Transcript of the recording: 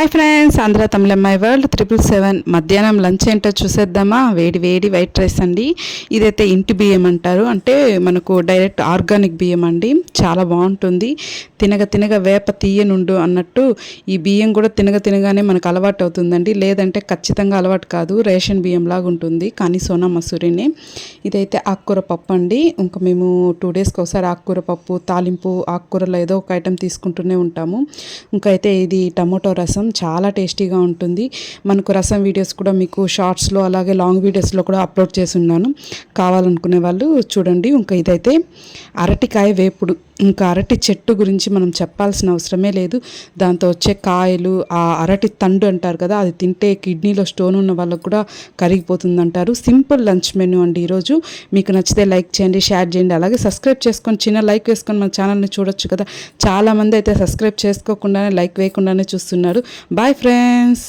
Hi friends Andhra తమిళమ్మాయి world triple seven మధ్యాహ్నం lunch ఏంటో చూసేద్దామా? వేడి వేడి వైట్ రైస్ అండి. ఇదైతే ఇంటి బియ్యం అంటారు. అంటే మనకు డైరెక్ట్ ఆర్గానిక్ బియ్యం అండి. చాలా బాగుంటుంది. తినగ తినగ వేప తీయనుండు అన్నట్టు ఈ బియ్యం కూడా తినగ తినగానే మనకు అలవాటు అవుతుందండి. లేదంటే ఖచ్చితంగా అలవాటు కాదు. రేషన్ బియ్యం లాగా ఉంటుంది. కానీ సోనా మసూరిని. ఇదైతే ఆకుకూర పప్పు అండి. ఇంకా మేము టూ డేస్కి ఒకసారి ఆకుకూర పప్పు తాలింపు ఆకుకూరలో ఏదో ఒక ఐటెం తీసుకుంటూనే ఉంటాము. ఇంకా అయితే ఇది టమోటో రసం. చాలా టేస్టీగా ఉంటుంది. మనకు రసం వీడియోస్ కూడా మీకు షార్ట్స్లో అలాగే లాంగ్ వీడియోస్లో కూడా అప్లోడ్ చేసి ఉన్నాను. కావాలనుకునే వాళ్ళు చూడండి. ఇంకా ఇదైతే అరటికాయ వేపుడు. ఇంకా అరటి చెట్టు గురించి మనం చెప్పాల్సిన అవసరమే లేదు. దాంతో వచ్చే కాయలు ఆ అరటి తండు అంటారు కదా అది తింటే కిడ్నీలో స్టోన్ ఉన్న వాళ్ళకు కూడా కరిగిపోతుంది అంటారు సింపుల్ లంచ్ మెనూ అండి ఈరోజు. మీకు నచ్చితే లైక్ చేయండి షేర్ చేయండి. అలాగే సబ్స్క్రైబ్ చేసుకొని చిన్న లైక్ వేసుకొని మన ఛానల్ని చూడొచ్చు కదా. చాలామంది అయితే సబ్స్క్రైబ్ చేసుకోకుండానే లైక్ వేయకుండానే చూస్తున్నారు. Bye friends!